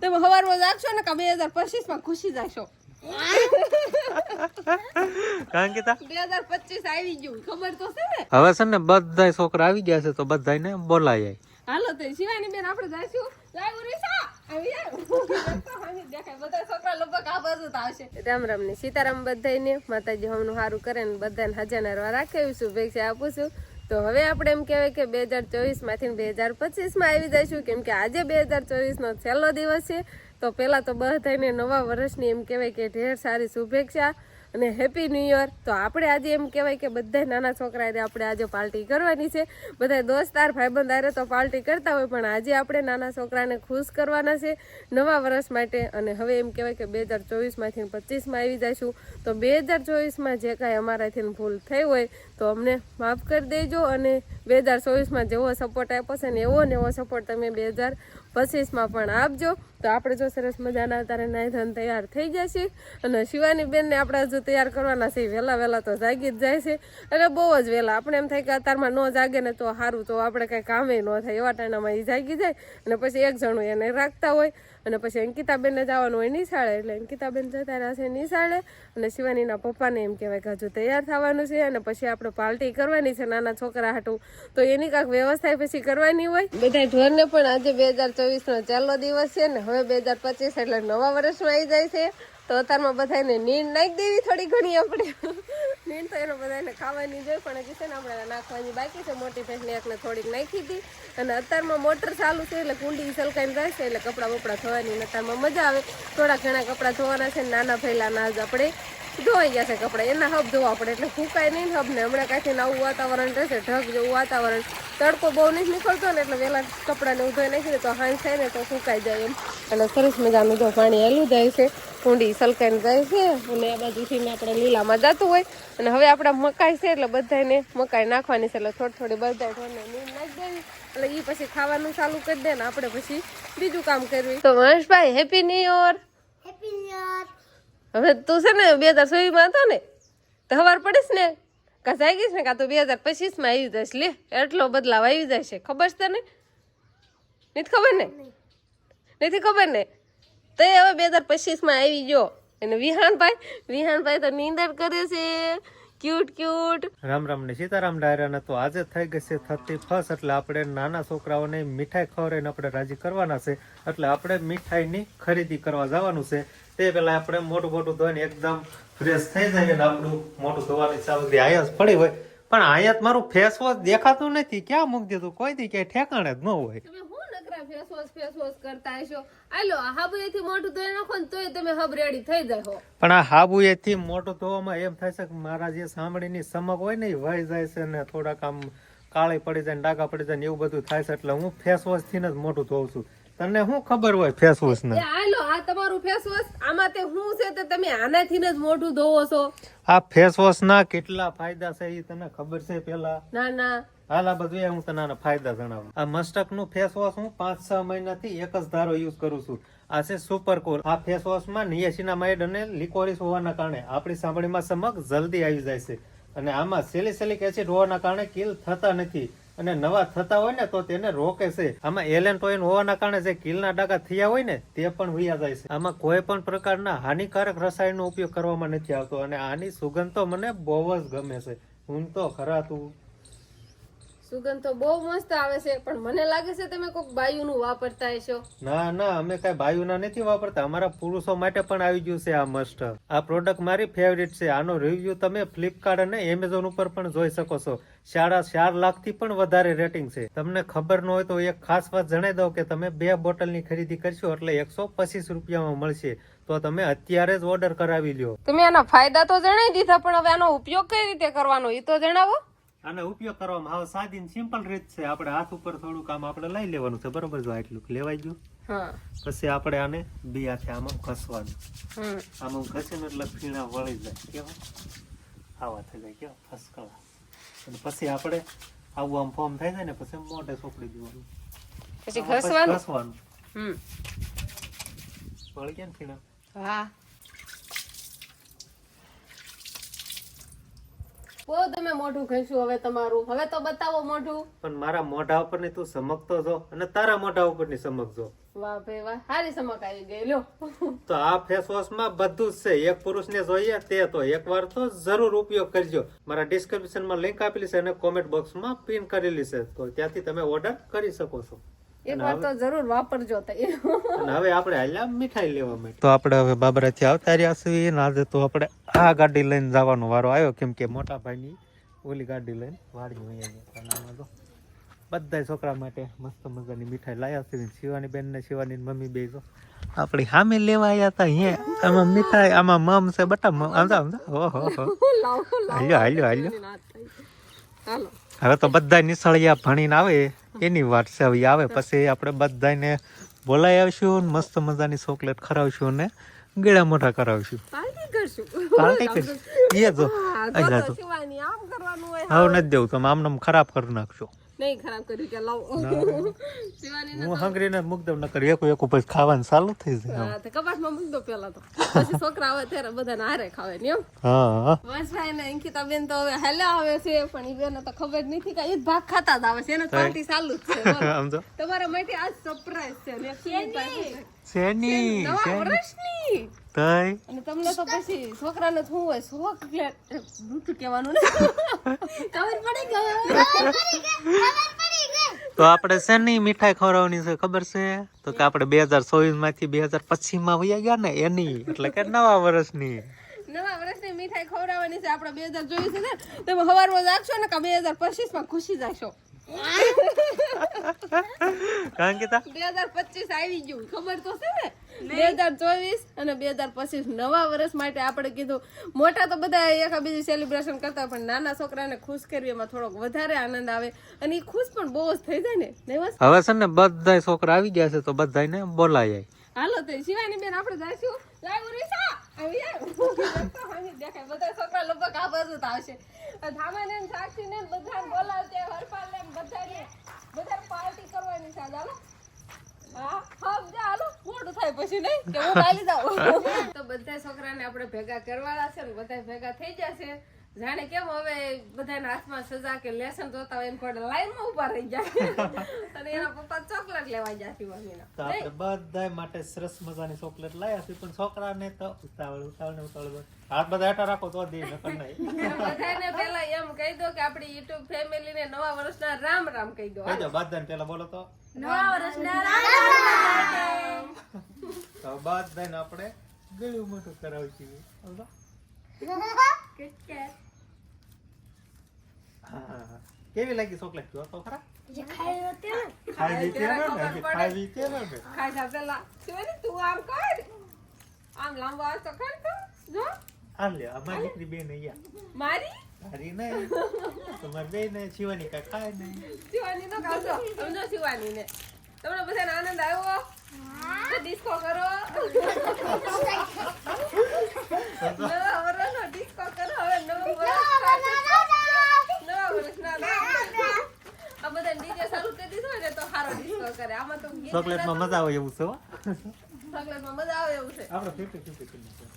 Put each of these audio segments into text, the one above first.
તમે સવારમાં જાગશો ને કે બે હજાર પચીસમાં ખુશી જાગશો. કારણ કે આવી ગયું. ખબર તો છે ને? હવે છે ને બધા છોકરા આવી ગયા છે તો બધાને બોલાય હાલો તો શિવાની બેન આપણે જઈશું. રામ રામ ને સીતારામ બધાને માતાજી હમનું સારું કરે ને બધાને હજાર રાખે શુભેચ્છા આપું છું. તો હવે આપણે એમ કહેવાય કે બે હજાર ચોવીસમાંથી બે હજાર પચીસમાં આવી જઈશું. કેમ કે આજે બે હજાર ચોવીસનો છેલ્લો દિવસ છે. તો પહેલાં તો બધાને નવા વર્ષની એમ કહેવાય કે ઢેર સારી શુભેચ્છા. અને હેપી ન્યુ યર તો આપણે આજે એમ કહેવાય કે બધા નાના છોકરાએ આપણે આજે પાર્ટી કરવાની છે. બધા દોસ્તાર ભાઈબંધ આરે તો પાર્ટી કરતા હોય, પણ આજે આપણે નાના છોકરાને ખુશ કરવાના છે નવા વર્ષ માટે. અને હવે એમ કહેવાય કે બે હજાર ચોવીસમાંથી પચીસમાં આવી જઈશું તો બે હજાર ચોવીસમાં જે કાંઈ અમારાથી ભૂલ થઈ હોય, તો અમને માફ કરી દેજો. અને બે હજાર ચોવીસમાં જેવો સપોર્ટ આપ્યો છે ને એવો ને એવો સપોર્ટ તમે બે હજાર પચીસમાં પણ આપજો. તો આપણે જો સરસ મજાના તારે નાઈ ધન તૈયાર થઈ જશે અને શિવાની બેનને આપણે હજુ તૈયાર કરવાના છે વહેલા વહેલા તો જાગી જ જાય છે. અને બહુ જ વહેલા. આપણે એમ થાય કે અત્યારમાં ન જાગે ને તો સારું તો આપણે કાંઈ કામે ન થાય. એવા ટાણામાં એ જાગી જાય અને પછી એક જણું એને રાખતા હોય. અને પછી અંકિતાબેનને જવાનું હોય નિશાળે. એટલે અંકિતાબેન જતા રહેશે નિશાળે. અને શિવાનીના પપ્પાને એમ કહેવાય કે હજુ તૈયાર થવાનું છે અને પછી આપણે પાર્ટી કરવાની છે નાના છોકરા હાટું. તો એની કાંઈક વ્યવસ્થા પછી કરવાની હોય. બધા ઢોરને પણ આજે બે હજાર ચોવીસનો ચાલો દિવસ છે ને હવે બે હજાર પચીસ એટલે નવા વર્ષમાં આવી જાય છે. તો અત્યારમાં બધાને નીંદ નાખી દેવી થોડી ઘણી આપણે. નીંદ તો એને બધાને ખાવાની જોઈએ પણ હજી છે ને આપણે નાખવાની બાકી છે. મોટી ભેંસને એકને થોડીક નાખી હતી અને અત્યારમાં મોટર ચાલુ છે એટલે કુંડી સલકાઈને રહેશે એટલે કપડાં બપડાં ધોવાની અત્યારમાં મજા આવે. થોડા ઘણા કપડાં ધોવાના છે નાના ફેલાના જ આપણે ધોવાઈ ગયા છે કપડાં. એના હબ ધોવા પડે એટલે ફૂકાય નહીં હબ ને હમણાં કાંઈથી નવું વાતાવરણ રહેશે, ઢગ જેવું વાતાવરણ. તડકો બહુ નહીં નીકળતો ને એટલે વહેલા કપડાને ધોઈ નાખીને તો હાંજ થાય ને તો સુકાઈ જાય એમ. અને સરસ મજાનું જો પાણી હેલું જાય છે કુંડી સલકાઈને જાય છે અને આ બાજુથી આપણે લીલામાં જતું હોય. અને હવે આપણા મકાઈ છે એટલે બધાને મકાઈ નાખવાની છે એટલે થોડી થોડી બધા ઢોરને નીંદ નાખી દેવી. એટલે એ પછી ખાવાનું ચાલુ કરી દે ને આપણે પછી બીજું કામ કરવી. તો મહેશભાઈ હેપી ન્યુ યર હવે તું છે ને બે હજાર ચોવીસમાં હતો ને તો ખબર પડીશ ને? કા ગઈશ? ને કા તો બે હજાર પચીસમાં આવી જઈશ. લે, એટલો બદલાવ આવી છે ખબર છે તને? નથી ખબર ને? નથી ખબર ને? તો હવે બે હજાર પચીસમાં આવી ગયો. અને વિહાનભાઈ વિહાનભાઈ તો નીંદર કરે છે. Cute cute. રામ રામ ને સીતારામ ડાયરાને તો આજે થઈ ગઈ છે થર્ટી ફર્સ્ટ એટલે આપણે નાના છોકરાઓને મીઠાઈ ખવડાવીને આપણે રાજી કરવાના છે. એટલે આપણે મીઠાઈની ખરીદી કરવા જવાનું છે. તે પેલા આપણે મોટું મોટું ધોઈને એકદમ ફ્રેશ થઈ જાય ને આપણું મોટું ધોવાની સામગ્રી જ પડી હોય. પણ આયાત મારું ફેસ વોશ દેખાતું નથી. ક્યાં મૂકી દીધું? કોઈ દી ક્યાંય ઠેકાણે જ ન હોય. ફેસ વોશ ફેસ વોશ કરતા હશો? આલો હાબુએથી મોટું ધોઈ નાખો ને તોય તમે હબ રેડી થઈ જાય પણ આ હાબુએથી મોટું ધોવામાં એમ થાય છે કે મારા જે સાંભળીની સમક હોય ને એ વહી જાય છે ને થોડાક આમ કાળી પડી જાય ને ડાઘા પડી જાય ને એવું બધું થાય છે એટલે હું ફેસ વોશથી જ મોટું ધોઉં છું. તને શું ખબર હોય ફેસ વોશ ને? આલો આ તમારું ફેસ વોશ આમાં તે હું છે તે તમે આનાથી જ મોઢું ધોવો છો. આ ફેસ વોશ ના કેટલા ફાયદા છે એ તને ખબર છે પેલા? ના ના. હાલ આ બધું હું તને ફાયદા જણાવું. આ મસ્ટકનું ફેસ વોશ હું પાંચ છ મહિનાથી એક જ ધારો યુઝ કરું છું. આ છે સુપર કોલ આ ફેસ વોશમાં નિયાસિનામાઇડ અને લિકોરિસ હોવાના કારણે આપણી સાંભળીમાં સમક જલ્દી આવી જાય છે. અને આમાં સેલિસેલિક એસિડ હોવાના કારણે કિલ થતા નથી. અને નવા થતા હોય ને તો તેને રોકે છે. આમાં એલેન્ટોઇન હોવાના કારણે જે કિલના ડાકા થયા હોય ને, તે પણ વયા જાય છે. આમાં કોઈ પણ પ્રકારના હાનિકારક રસાયણનો ઉપયોગ કરવામાં નથી આવતો અને આની સુગંધ તો મને બહુ જ ગમે છે. હું તો ખરા તું. સુગંધ તો બહુ મસ્ત આવે છે પણ મને લાગે છે તમે કોઈક બાયુનું વાપરતા હશો. ના ના અમે કઈ બાયુના નથી વાપરતા. અમારા પુરુષો માટે પણ આવી ગયું છે આ મસ્ટ આ પ્રોડક્ટ મારી ફેવરિટ છે. આનો રિવ્યુ તમે ફ્લિપકાર્ટ અને એમેઝોન ઉપર પણ જોઈ શકો છો. સાડા ચાર લાખથી પણ વધારે રેટિંગ છે. તમને ખબર ન હોય તો એક ખાસ વાત જણાવી દઉં કે તમે બે બોટલની ખરીદી કરશો એટલે એકસો પચીસ રૂપિયામાં મળશે. તો તમે અત્યારે જ ઓર્ડર કરાવી લ્યો. તમે આના ફાયદા તો જણાવી દીધા પણ હવે આનો ઉપયોગ કઈ રીતે કરવાનો? એ તો જણાવો. આનો ઉપયોગ કરવામાં આવે. સાદી સિમ્પલ રીત છે. આપણે હાથ ઉપર થોડું કામ આપણે લઈ લેવાનું છે. બરોબર જો આટલું લેવાઈ ગયું. પછી આપણે આને બે હાથે આમાં ઘસવાનું. આમાં ઘસીને એટલે ફીણા વળી જાય. કેવા? આવા થઈ જાય. કેવા? ફસકળા. અને પછી આપણે આવું આમ ફોર્મ થઈ જાય ને પછી મોઢે સોપડી દેવાનું. પછી ઘસવાનું? ઘસવાનું. હમ. વળી ગયા ને ફીણા હા. બહુ તમે મોઢું ઘસ્યું હવે તમારું. હવે તો બતાવો મોઢું. પણ મારા મોઢા ઉપરની તું સમકતો છો અને તારા મોઢા ઉપરની સમકજો વાહ ભાઈ વાહ સારી સમક આવી ગઈ લ્યો. તો આ ફેસ વોશમાં બધું જ છે. એક પુરુષને જોઈએ તે તો એકવાર તો જરૂર ઉપયોગ કરજો. મારા ડિસ્ક્રિપ્શનમાં લિંક આપેલી છે અને કોમેન્ટ બોક્સમાં પિન કરેલી છે. તો ત્યાંથી તમે ઓર્ડર કરી શકો છો. એક તો જરૂર વાપરજો હવે આપણે હાલ્યા મીઠાઈ લેવા માટે. તો આપણે હવે બાબરાથી આવતા રહ્યા છીએ ને આજે તો આપણે આ ગાડી લઈને જવાનો વારો આવ્યો કેમ કે મોટા ભાઈની ઓલી ગાડી લઈને વાડી અહીંયા તો બધા છોકરા માટે મસ્ત મજાની મીઠાઈ લાયા છે. શિવાની બેન ને શિવાની મમ્મી બે જો આપણી સામે લેવા આવ્યા હતા અહીંયા. આમાં મીઠાઈ આમાં મમ છે બટા મમ. આમદા આમદા ઓહો હો લાવો હાલ્યો હાલ્યો હાલ્યો. હાલો હવે તો બધા નિસળિયા ભણીને આવે એની વાત છે હવે આવે. પછી આપણે બધાને બોલાઈ આવશું મસ્ત મજાની ચોકલેટ ખરાવશું ને ગળા મોટા કરાવશું. પાર્ટી કરશું. એ જો. આમ કરવાનું હોય હવે. નથી દેવું તમે આમને આમ ખરાબ કરી નાખશો. નહીં ખરાબ કર્યું કે લાવો. શિવાની હું હંગરીને મૂક દઉં નકર એક એક પછી ખાવાનું ચાલુ થઈ જાય હા તો કબાટમાં મૂકી દો પેલા તો. પછી છોકરા આવે ત્યારે બધાને હારે ખાવે ને એમ. હા હા. વંશભાઈ ને અંકિતા બેન તો હવે હેલા આવે છે પણ એ બેન તો ખબર નથી કે એ ભાગ ખાતા જ આવે છે. એને પાર્ટી ચાલુ જ છે તમારા માટે આજ સરપ્રાઈઝ છે. ને શેની? શેની? તઈ? અને તમને તો પછી છોકરાને શું હોય? ચોકલેટ દૂધ કહેવાનું ને ખબર પડી ગઈ? તો આપણે શેની મીઠાઈ ખવડાવવાની છે ખબર છે? તો કે આપણે બે હજાર ચોવીસમાંથી બે હજાર પચીસમાં વયા ગયા ને એની. એટલે કે નવા વર્ષની નવા વર્ષની મીઠાઈ ખવડાવવાની છે. આપણે બે હજાર ચોવીસ ને તમે સવારમાં જાગશો ને કે બે હજાર પચીસમાં ખુશી જશો કારણ કે તા બે હજાર પચીસ આવી ગયું. ખબર તો છે ને? બે હજાર ચોવીસ અને બે હજાર પચીસ નવા વર્ષ માટે આપણે કીધું મોટા તો બધા એકા બીજું સેલિબ્રેશન કરતા પણ નાના છોકરાને ખુશ કરવી એમાં થોડોક વધારે આનંદ આવે. અને એ ખુશ પણ બહુ જ થઈ જાય ને હવે છે ને બધા છોકરા આવી ગયા છે તો બધાને બોલાય. હાલો તો શિવાની બેન આપણે જઈશું. લાવ રીસા આવી જાવ આવી દેખાય. બધા છોકરા લગભગ આ બાજુ જ આવશે. ધામા ને સાક્ષી ને બધા બોલાવતે હરપાલ ને બધાને. બધા પાર્ટી કરવાની છે. ચાલી તો બધા છોકરાને આપણે ભેગા કરવાના છે ને, બધા ભેગા થઈ જશે. જાણે કેમ હવે બધાના હાથમાં સજા કે લેસન જોતા હોય એમ પડે લાઈનમાં ઊભા રહી જાય. અને એના પપ્પા ચોકલેટ લેવા જાય શિવાનીના તો આપણે માટે સરસ મજાની ચોકલેટ લાયા છે પણ છોકરાને તો ઉતાવળ ઉતાવળ ને ઉતાવળ હાથ બધા હેઠા રાખો તો દે નકર નહીં. બધાને પેલા એમ કહી દો કે આપણી યુટ્યુબ ફેમિલી ને નવા વર્ષના રામ રામ કહી દો. કહી દો બધાને પેલા બોલો તો. નવા વર્ષના તો બધાને આપણે ગળું મોટું કરાવશું સમજો? કેવી લાગી ચોકલેટ? જો તો ખરા. ખાઈ લીધી ને. ને, ખાઈ લીધી ને ને. ખાધા પેલા તું આમ કર. આમ લાંબો હાથ તો કર તો. જો. આમ લે અમારી દીકરી બેન અહીંયા. મારી? નહીં. તમારી બેન ને શિવાની કાંઈ ખાય નહીં. શિવાની નો ખાવજો સમજો શિવાની ને. તમને બધાને આનંદ આવ્યો? ડિસ્કો કરો નવા વર્ષનો ડિસ્કો કરો હવે નવું વર્ષ નવા વર્ષના આ બધા ડીજે ચાલુ કરી દીધું હોય ને તો સારો ડિસ્કો કરે આમાં તો ગીત ચોકલેટમાં મજા આવે એવું છે ચોકલેટમાં મજા આવે એવું છે. આપણે ફિફ્ટી ફિફ્ટી કરી નાખીએ.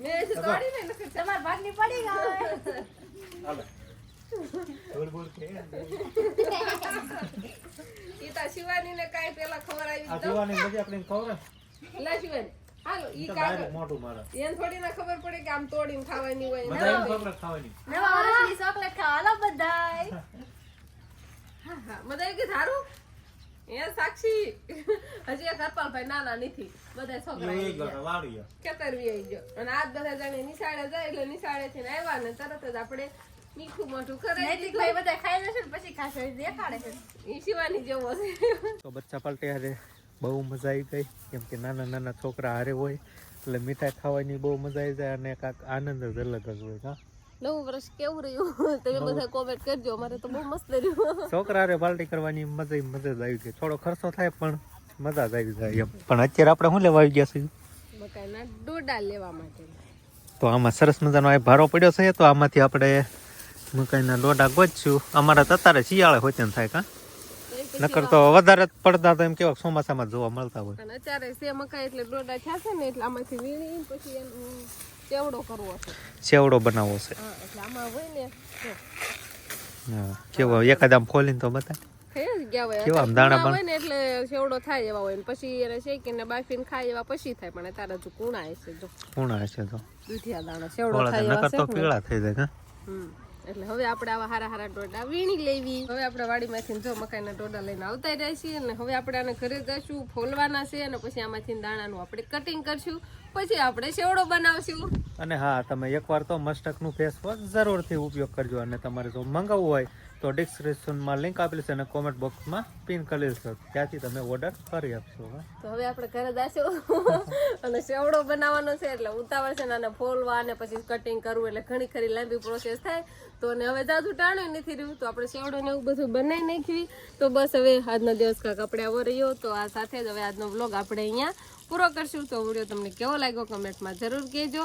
મેં હજી તોડી નહીં તમાર ભાગની પડી ગઈ. હાલો. બોલ બોલ કે ઈ તા શિવાની ને કાઈ પેલા ખબર આવી તો. જોવાની મજા આપણે ખબર લા શિવાની. હાલો ઈ તો કાગળ. ડાયરેક્ટ મોઢું થોડી ના ખબર પડે કે આમ તોડીને ખાવાની હોય. ચોકલેટ ખાવાની. નવા વર્ષની ચોકલેટ ખાવા બધાય. હા, હા. બધા કે થારું એ સાક્ષી. હજી એક હરપાલભાઈ નાના નથી. બધા છોકરા ખેતર વી આવી ગયો. અને આજ બધા જાણે નિશાળે જાય એટલે નિશાળે થી આવ્યા ને તરત જ આપણે મીઠું મોઢું કરે ભાઈ બધા ખાઈ લેશે ને પછી ખાશે દેખાડે છે. ઈ શિવાની જેવો છે. તો બચ્ચા પલટે હારે બહુ મજા આવી ગઈ. કેમ કે નાના નાના છોકરા હારે હોય એટલે મીઠાઈ ખાવાની બહુ મજા આવી જાય અને કાંક આનંદ જ અલગ જ હોય હા. નવું વર્ષ કેવું રહ્યું? તમે બધા કોમેન્ટ કરજો. મારે તો બહુ મસ્ત રહ્યું. છોકરા પાલટી કરવાની મજા મજા જ આવી ગઈ. થોડો ખર્ચો થાય પણ મજા જ આવી જાય પણ અત્યારે આપણે શું લેવા આવી ગયા છીએ? મકાઈના ડોડા લેવા માટે. તો આમાં સરસ મજાનો આ ભારો પડ્યો છે તો આમાંથી આપણે મકાઈના ડોડા ગોતશું. અમારા તતારે શિયાળે હોય થાય કા? નકર તો વધારે પડતા તો એમ કેવા ચોમાસામાં જોવા મળતા હોય. અત્યારે સે મકાઈ એટલે ડોડા થયા છે ને એટલે આમાંથી વીણી પછી ચેવડો કરવો છે. સેવડો બનાવવો છે. એટલે આમાં હોય ને હા કેવો એકાદ આમ ખોલીને તો બતાય. થઈ જ ગયા હોય. કેવા આમ દાણા હોય ને એટલે સેવડો થાય એવા હોય ને. પછી એને શેકીને બાફીને ખાય એવા પછી થાય પણ તારા હજુ કૂણા હશે જો. કુણા છે તો. દૂધિયા દાણા સેવડો થાય નકર તો પીળા થઈ જાય હા? એટલે હવે આપણે આવા હારા હારા ટોડા વીણી લેવી. હવે આપણે વાડીમાંથી જો મકાઈના ટોડા લઈને આવતા રહ્યા છીએ અને હવે આપણે આને ઘરે જશું ફોલવાના છે અને પછી આમાંથી દાણાનું આપણે કટિંગ કરશું. પછી આપણે સેવડો બનાવશું. અને હા, તમે એકવાર તો મસ્ટકનું ફેસ વોશ જરૂરથી ઉપયોગ કરજો અને તમારે જો મંગાવવું હોય તો ડિસ્ક્રિપ્શનમાં લિંક આપેલી છે અને કોમેન્ટ બોક્સમાં પિન કરેલ છે ત્યાંથી તમે ઓર્ડર કરી આપશો તો હવે આપણે ઘરે જશું અને સેવડો બનાવવાનો છે, એટલે ઉતાવળ છે ને આને ફોલવા અને પછી કટિંગ કરવું એટલે ઘણી ખરી લાંબી પ્રોસેસ થાય. તો અને હવે જાજુ ટાણું નથી રહ્યું, તો આપણે સેવડો ને એવું બધું બનાવી નાખવી તો બસ હવે આજનો દિવસ કાંક આપણે આવો રહ્યો. તો આ સાથે જ હવે આજનો વ્લોગ આપણે અહીંયા પૂરો કરશું. તો વીડિયો તમને કેવો લાગ્યો કમેન્ટમાં જરૂર કહેજો.